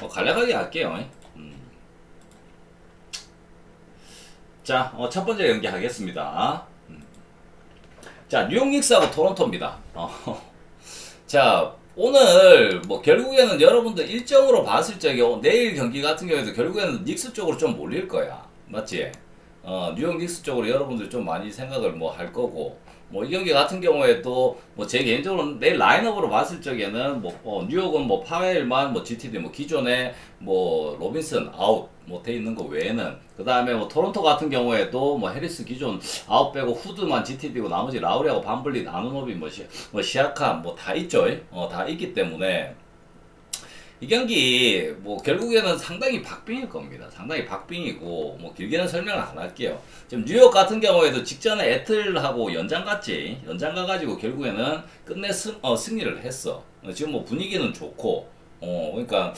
어, 간략하게 할게요. 음. 자, 어, 첫 번째 경기 하겠습니다. 음. 자, 뉴욕 닉스하고 토론토입니다. 어, 자, 오늘 뭐 결국에는 여러분들 일정으로 봤을 적에 어, 내일 경기 같은 경우에도 결국에는 닉스 쪽으로 좀 몰릴 거야. 맞지? 어, 뉴욕 닉스 쪽으로 여러분들 좀 많이 생각을 뭐 할 거고 뭐 이 경기 같은 경우에도 뭐 제 개인적으로 내일 라인업으로 봤을 적에는 뭐 어, 뉴욕은 뭐 파웰만 뭐 GTD 뭐 기존에 뭐 로빈슨 아웃 뭐 돼 있는 거 외에는 그 다음에 뭐 토론토 같은 경우에도 뭐 해리스 기존 아웃 빼고 후드만 GTD고 나머지 라우리하고 반블리 나누노비 뭐, 시, 뭐 시아칸 뭐 다 있죠. 어 다 있기 때문에 이 경기 뭐 결국에는 상당히 박빙일 겁니다. 상당히 박빙이고 뭐 길게는 설명을 안 할게요. 지금 뉴욕 같은 경우에도 직전에 애틀하고 연장 갔지 연장 가가지고 결국에는 끝내 승, 어, 승리를 했어. 어, 지금 뭐 분위기는 좋고 어 그러니까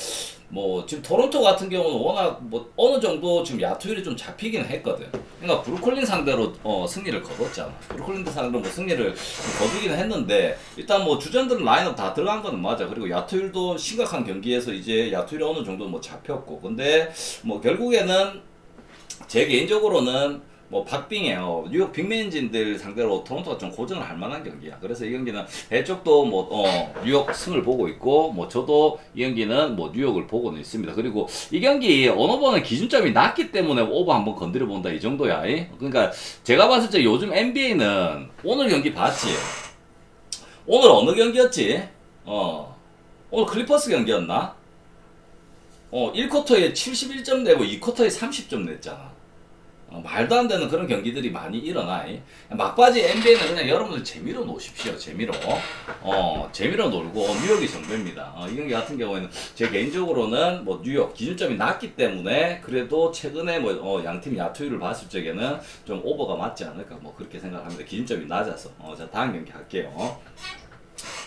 뭐 지금 토론토 같은 경우는 워낙 뭐 어느 정도 지금 야투율이 좀 잡히긴 했거든. 그러니까 브루클린 상대로 어 승리를 거뒀잖아. 브루클린 상대로 뭐 승리를 거두긴 했는데 일단 뭐 주전들은 라인업 다 들어간 거는 맞아. 그리고 야투율도 심각한 경기에서 이제 야투율이 어느 정도 뭐 잡혔고. 근데 뭐 결국에는 제 개인적으로는 뭐 박빙이에요. 뉴욕 빅맨진들 상대로 토론토가 좀 고전을 할 만한 경기야. 그래서 이 경기는 해쪽도 뭐 어, 뉴욕 승을 보고 있고 뭐 저도 이 경기는 뭐 뉴욕을 보고는 있습니다. 그리고 이 경기 번은 기준점이 낮기 때문에 오버 한번 건드려 본다 이 정도야. 이? 그러니까 제가 봤을 때 요즘 NBA는 오늘 경기 봤지. 오늘 어느 경기였지? 어 오늘 클리퍼스 경기였나? 어 1쿼터에 71점 내고 2쿼터에 30점 냈잖아. 어, 말도 안 되는 그런 경기들이 많이 일어나. 이. 막바지 NBA는 그냥 여러분들 재미로 노십시오. 재미로. 어, 재미로 놀고 어, 뉴욕이 정배입니다. 어, 이 경기 같은 경우에는 제 개인적으로는 뭐 뉴욕 기준점이 낮기 때문에 그래도 최근에 뭐 어, 양팀 야투율을 봤을 적에는 좀 오버가 맞지 않을까 뭐 그렇게 생각합니다. 기준점이 낮아서. 어, 자 다음 경기 할게요.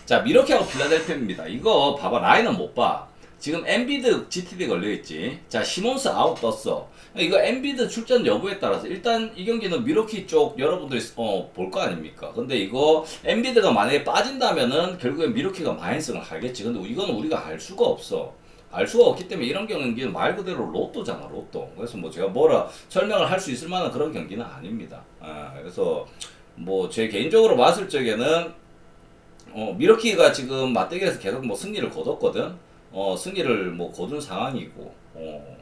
자 미러키하고 필라델피아입니다. 이거 봐봐 라인은 못 봐. 지금 엔비드 GTD 걸려있지. 자, 시몬스 아웃 떴어. 이거 엔비드 출전 여부에 따라서 일단 이 경기는 미러키 쪽 여러분들이 어, 볼 거 아닙니까? 근데 이거 엔비드가 만약에 빠진다면은 결국엔 미러키가 마이너스를 하겠지. 근데 이거는 우리가 알 수가 없어. 알 수가 없기 때문에 이런 경기는 말 그대로 로또잖아, 로또. 그래서 뭐 제가 뭐라 설명을 할 수 있을 만한 그런 경기는 아닙니다. 아, 그래서 뭐 제 개인적으로 봤을 적에는 어, 미러키가 지금 맞대결에서 계속 뭐 승리를 거뒀거든. 어, 승리를 뭐 거둔 상황이고, 어,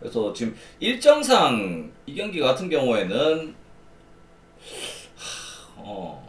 그래서 지금 일정상 이 경기 같은 경우에는, 하, 어,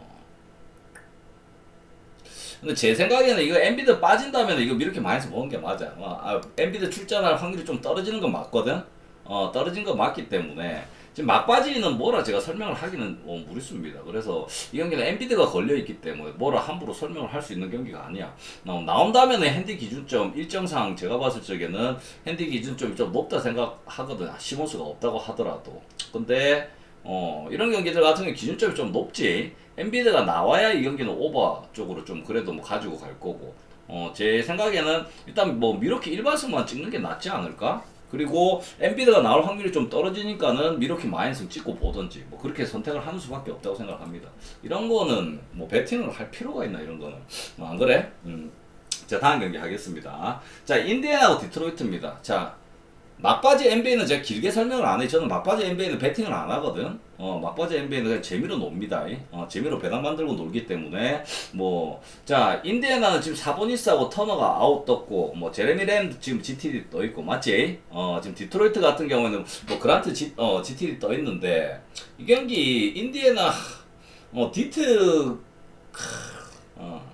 근데 제 생각에는 이거 엔비드 빠진다면 이거 이렇게 마이너스 보는 게 맞아. 어, 아, 엔비드 출전할 확률이 좀 떨어지는 건 맞거든? 어, 떨어진 건 맞기 때문에. 지금 막바지는 뭐라 제가 설명을 하기는 어, 무리수입니다. 그래서 이 경기는 엔비드가 걸려있기 때문에 뭐라 함부로 설명을 할 수 있는 경기가 아니야. 나, 나온다면 핸디 기준점 일정상 제가 봤을 적에는 핸디 기준점이 좀 높다 생각하거든. 시몬스가 없다고 하더라도. 근데 어, 이런 경기들 같은 경우 기준점이 좀 높지. 엔비드가 나와야 이 경기는 오버 쪽으로 좀 그래도 뭐 가지고 갈 거고. 어, 제 생각에는 일단 뭐 미러키 일반승만 찍는 게 낫지 않을까? 그리고 엔비드가 나올 확률이 좀 떨어지니까는 미러키 마이너스 찍고 보던지 뭐 그렇게 선택을 하는 수밖에 없다고 생각합니다. 이런 거는 뭐 배팅을 할 필요가 있나 이런 거는 뭐 안 그래? 음. 자 다음 경기 하겠습니다. 자 인디애나하고 디트로이트입니다. 자 막바지 NBA는 제가 길게 설명을 안 해. 저는 막바지 NBA는 배팅을 안 하거든. 어, 막바지 NBA는 그냥 재미로 놉니다. 어, 재미로 배당 만들고 놀기 때문에 뭐, 자, 인디애나는 지금 사보니스하고 터너가 아웃 떴고, 뭐 제레미 랜드 지금 GTD 떠 있고, 맞지? 어, 지금 디트로이트 같은 경우에는 뭐 그란트 G, 어, GTD 떠 있는데 이 경기 인디애나 어, 디트 어,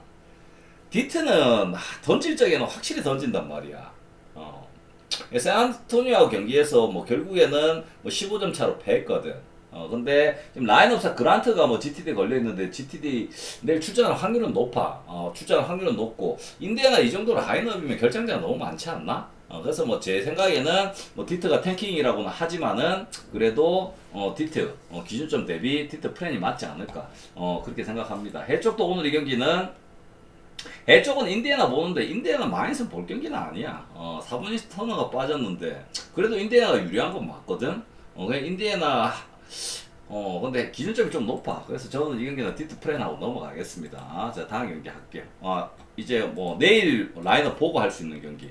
디트는 던질 적에는 확실히 던진단 말이야. 어. 샌안토니오 경기에서 뭐 결국에는 뭐 15점 차로 패했거든. 어 근데 지금 라인업상 그란트가 뭐 GTD 걸려 있는데 GTD 내일 출전할 확률은 높아. 어 출전할 확률은 높고 인디애나 이 정도 라인업이면 결정자가 너무 많지 않나? 어 그래서 뭐 제 생각에는 뭐 디트가 탱킹이라고는 하지만은 그래도 어 디트 어 기준점 대비 디트 플랜이 맞지 않을까? 어 그렇게 생각합니다. 해쪽도 오늘 이 경기는 해 쪽은 인디애나 보는데 인디애나 마이너스 볼 경기는 아니야. 어, 사보니스 터너가 빠졌는데 그래도 인디애나가 유리한 건 맞거든. 어, 그냥 인디애나 어 근데 기준점이 좀 높아. 그래서 저는 이 경기는 디트 프렌하고 넘어가겠습니다. 자 다음 경기 할게요. 아 이제 뭐 내일 라인업 보고 할 수 있는 경기.